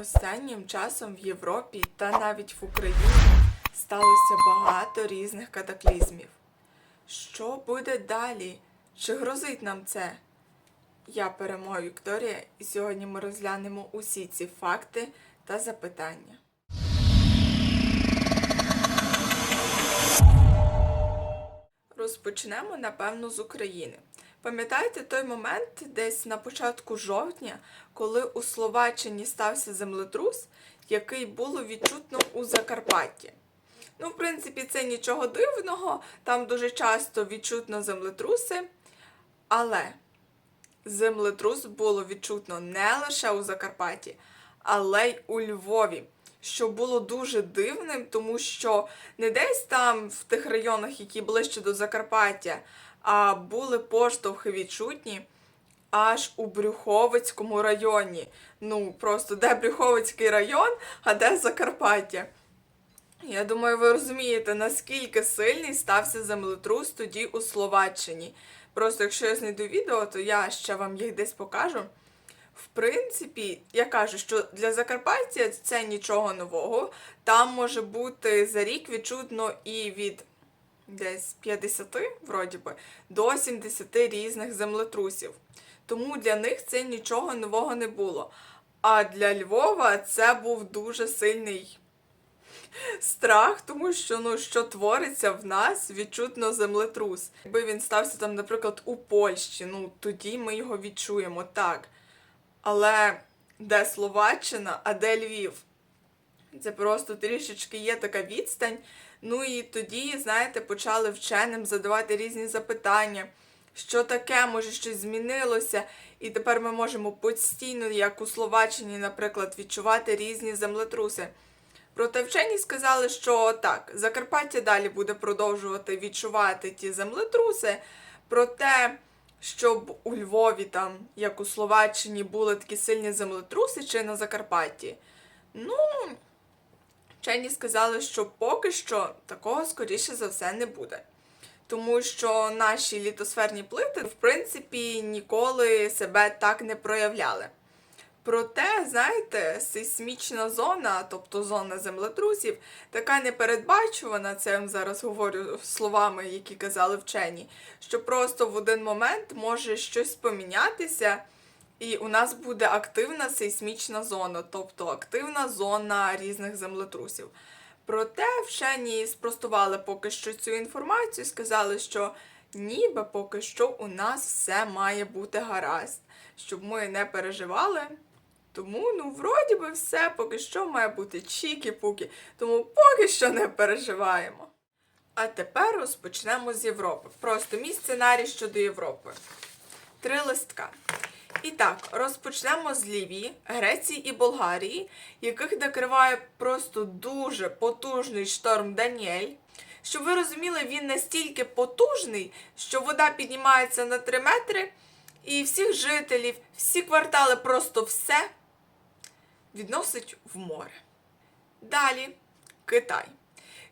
Останнім часом в Європі та навіть в Україні сталося багато різних катаклізмів. Що буде далі? Чи грозить нам це? Я перемога Вікторія, і сьогодні ми розглянемо усі ці факти та запитання. Розпочнемо, напевно, з України. Пам'ятаєте той момент, десь на початку жовтня, коли у Словаччині стався землетрус, який було відчутно у Закарпатті? Ну, в принципі, це нічого дивного, там дуже часто відчутно землетруси, але землетрус було відчутно не лише у Закарпатті, але й у Львові. Що було дуже дивним, тому що не десь там в тих районах, які ближче до Закарпаття, були поштовхи відчутні аж у Брюховицькому районі. Ну, просто де Брюховицький район, а де Закарпаття. Я думаю, ви розумієте, наскільки сильний стався землетрус тоді у Словаччині. Просто якщо я знайду відео, то я ще вам їх десь покажу. В принципі, я кажу, що для Закарпаття це нічого нового. Там може бути за рік відчутно і від десь 50, вроді би, до 70 різних землетрусів. Тому для них це нічого нового не було. А для Львова це був дуже сильний страх, тому що ну що твориться в нас, відчутно землетрус. Якби він стався там, наприклад, у Польщі, ну тоді ми його відчуємо так. Але де Словаччина, а де Львів? Це просто трішечки є така відстань. Ну і тоді, знаєте, почали вченим задавати різні запитання. Що таке, може, щось змінилося, і тепер ми можемо постійно, як у Словаччині, наприклад, відчувати різні землетруси. Проте вчені сказали, що так, Закарпаття далі буде продовжувати відчувати ті землетруси, проте, щоб у Львові, там, як у Словаччині, були такі сильні землетруси, чи на Закарпатті. Ну, вчені сказали, що поки що такого, скоріше за все, не буде. Тому що наші літосферні плити, в принципі, ніколи себе так не проявляли. Проте, знаєте, сейсмічна зона, тобто зона землетрусів, така непередбачувана, це я зараз говорю словами, які казали вчені, що просто в один момент може щось помінятися, і у нас буде активна сейсмічна зона, тобто активна зона різних землетрусів. Проте вчені спростували поки що цю інформацію, сказали, що ніби поки що у нас все має бути гаразд, щоб ми не переживали. Тому, ну, вроді би, все поки що має бути чікі-пукі, тому поки що не переживаємо. А тепер розпочнемо з Європи. Просто мій сценарій щодо Європи. Три листка. І так, розпочнемо з Лівії, Греції і Болгарії, яких накриває просто дуже потужний шторм Даніель. Щоб ви розуміли, він настільки потужний, що вода піднімається на 3 метри, і всіх жителів, всі квартали, просто все відносить в море. Далі Китай.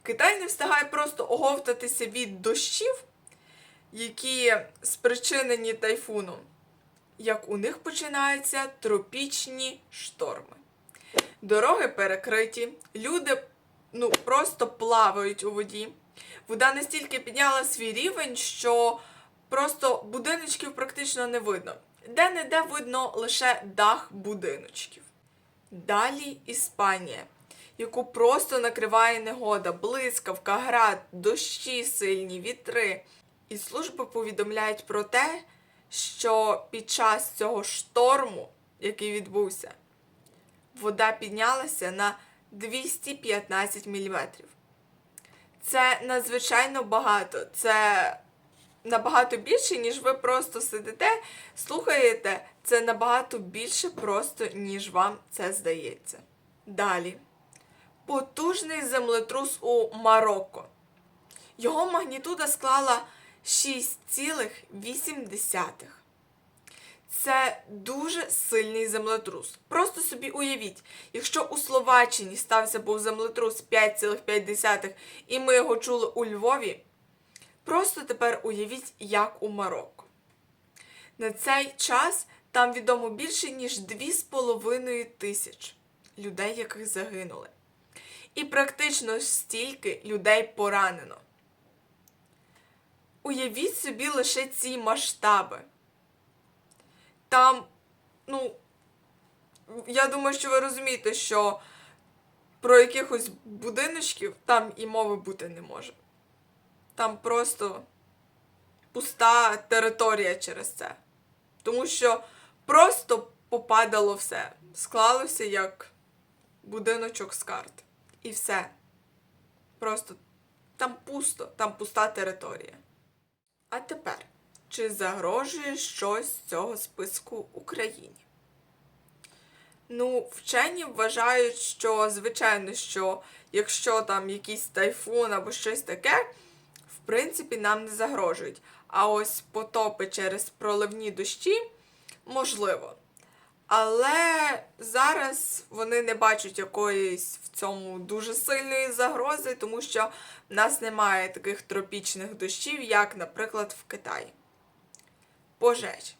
Китай не встигає просто оговтатися від дощів, які спричинені тайфуном, як у них починаються тропічні шторми. Дороги перекриті, люди ну, просто плавають у воді. Вода настільки підняла свій рівень, що просто будиночків практично не видно. Де-не-де видно лише дах будиночків. Далі Іспанія, яку просто накриває негода, блискавка, град, дощі сильні, вітри. І служби повідомляють про те, що під час цього шторму, який відбувся, вода піднялася на 215 мм. Це надзвичайно багато. Це набагато більше, ніж ви просто сидите, слухаєте. Це набагато більше просто, ніж вам це здається. Далі. Потужний землетрус у Марокко. Його магнітуда склала 6,8. Це дуже сильний землетрус. Просто собі уявіть, якщо у Словаччині стався був землетрус 5,5 і ми його чули у Львові, просто тепер уявіть, як у Марокко. На цей час там відомо більше, ніж 2,5 тисяч людей, яких загинули. І практично стільки людей поранено. Уявіть собі лише ці масштаби. Там, ну, я думаю, що ви розумієте, що про якихось будиночків там і мови бути не може. Там просто пуста територія через це. Тому що просто попадало все. Склалося як будиночок з карт. І все. Просто там пусто, там пуста територія. А тепер, чи загрожує щось з цього списку Україні? Ну, вчені вважають, що звичайно, що якщо там якийсь тайфун або щось таке, в принципі, нам не загрожують. А ось потопи через проливні дощі можливо. Але зараз вони не бачать якоїсь в цьому дуже сильної загрози, тому що в нас немає таких тропічних дощів, як, наприклад, в Китаї. Пожежі.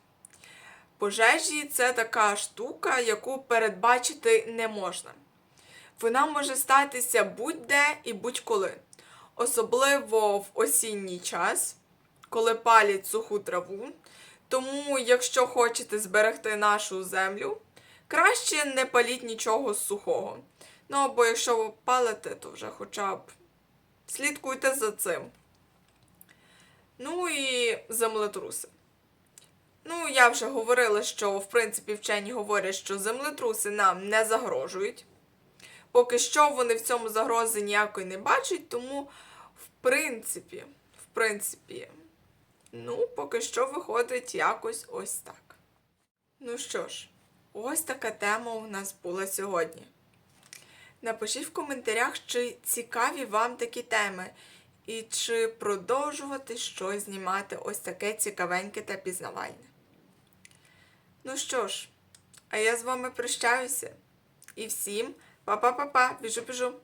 Пожежі це така штука, яку передбачити не можна. Вона може статися будь-де і будь-коли. Особливо в осінній час, коли палять суху траву. Тому, якщо хочете зберегти нашу землю, краще не паліть нічого сухого. Ну або якщо ви палите, то вже хоча б слідкуйте за цим. Ну і землетруси. Ну, я вже говорила, що в принципі вчені говорять, що землетруси нам не загрожують. Поки що вони в цьому загрози ніякої не бачать, тому, в принципі, в принципі, ну, поки що виходить якось ось так. Ну що ж, ось така тема у нас була сьогодні. Напишіть в коментарях, чи цікаві вам такі теми, і чи продовжувати щось знімати ось таке цікавеньке та пізнавальне. Ну що ж, а я з вами прощаюся. І всім па-па-па-па, біжу-біжу.